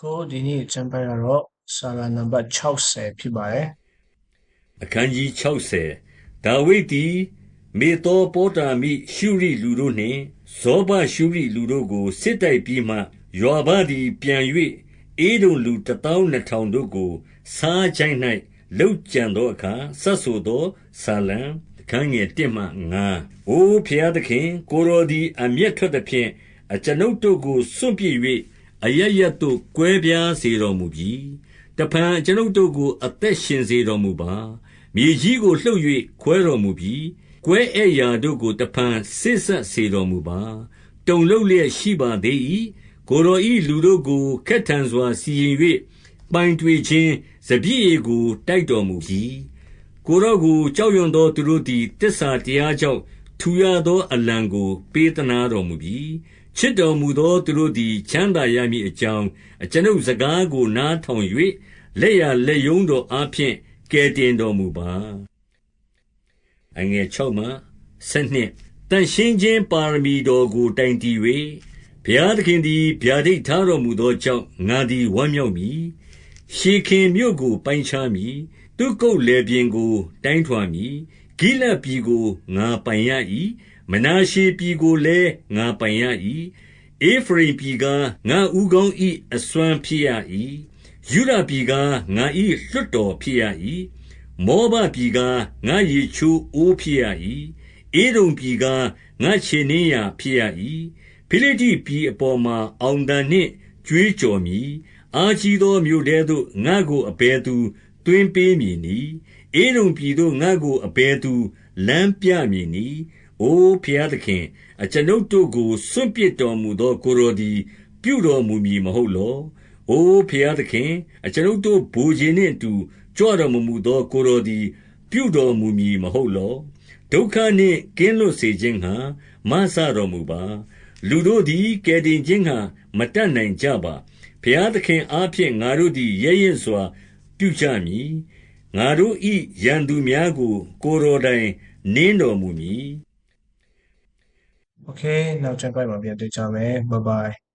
ကိုဒီနေ့ကျမ်းပိုင်းကတော့စာလာနံပါတ်60ဖြစ်ပါတယ်အခန်းကြီး60ဒါဝိဒ်သည်မေသောပေါတာမိရှုရိလူတို့နှင့်ဇောဘရှုရိလူတို့ကိုစစ်တိုက်ပြီးမှယွာဘသည်ပြန်၍အေဒုံလူတသောင်းနှစ်ထောင်တို့ကို စားချိုင်း၌လှုပ်ကြံသောအခါဆက်ဆိုသောဆာလံအခန်းငယ်1မှ9အိုဖျားသခင် ကိုရောသည်အမျက်ထွက်သဖြင့်အကျွန်ုပ်တို့ကိုစွန့်ပစ်၍ အရရတ်တို့ကွဲပြားစေတော်မူပြီ တဖန်ကျွန်ုပ်တို့ကို အသက်ရှင်စေတော်မူပါ မြေကြီးကိုလှုပ်၍ခွဲတော်မူပြီ ကွဲအဲ့ရာတို့ကို တဖန်ဆစ်ဆက်စေတော်မူပါ တုံလုံးလျက်ရှိပါသေး၏ကိုရောဤလူတို့ကို ခက်ထန်စွာ စီရင်၍ပိုင်တွေခြင်းစပြည့်ရည်ကို တိုက်တော်မူပြီ ကိုရောကို ကြောက်ရွံ့သောသူတို့သည်တစ္ဆာတရားကြောင့် ထူရသောအလံကို ပေးသနာတော်မူပြီ ချစ်တော်မူသော သူတို့သည် ချမ်းသာရမည်အကြောင်း အကျွန်ုပ်စကားကို နားထောင်၍လက်ရလက်ယုံတော်အားဖြင့် ကယ်တင်တော်မူပါအငယ်6မှ7တန်ရှင်းခြင်းပါရမီတော်ကို တိုင်တည်၍ဘုရားသခင်သည် ဗျာဒိတ်ထားတော်မူသောကြောင့် ငါသည် ဝမ်းမြောက်မည် ရှေခင်မြို့ကို ပိုင်းခြားမည်သူကုတ်လေပြင်းကို တိုင်းထွာမည် ဂိလတ်ပြည်ကို ငါပိုင်ရ၏မနာရှေပြည်ကိုလည်း ငါပိုင်ရ၏အေဖရိမ်ပြည်ကငါဥကောင်း၏အစွမ်းဖြစ်ရ၏ယူဒပြည်ကငါ၏လွတ်တော်ဖြစ်ရ၏မောဘပြည်ကငါရေချိုးအိုးဖြစ်ရ၏အေဒုံပြည်ကငါခြေနှင်းရာဖြစ်ရ၏ဖိလိတိပြည်အပေါ်မှာ အောင်တန်နှင့် ကြွေးကြော်မည် အာကြီးသောမြို့ထဲသို့ ငါကို အဘယ်သူတွင်ပေးမည်နီ အေဒုံပြည်သို့ ငါကို အဘယ်သူ လမ်းပြမည်နီအိုဖျားသခင် အကျွန်ုပ်တို့ကို စွန့်ပစ်တော်မူသော ကိုရောသည် ပြုတော်မူမည် မဟုတ်လော အိုဖျားသခင် အကျွန်ုပ်တို့ဘူခြင်းနှင့်အတူ ကြွတော်မမူသော ကိုရောသည် ပြုတော်မူမည် မဟုတ်လော ဒုက္ခနှင့် ကင်းလွတ်စေခြင်းဟံမဆတော်မူပါ လူတို့သည် ကယ်တင်ခြင်းဟံမတတ်နိုင်ကြပါ ဘုရားသခင်အားဖြင့် ငါတို့သည် ရဲရင်စွာ ပြုကြမည် ငါတို့၏ရန်သူများကို ကိုယ်တော်တိုင် နင်းတော်မူမည်။ Okay နောက်ကျင်းပမှာ ပြန်တွေ့ကြမယ်။ Bye bye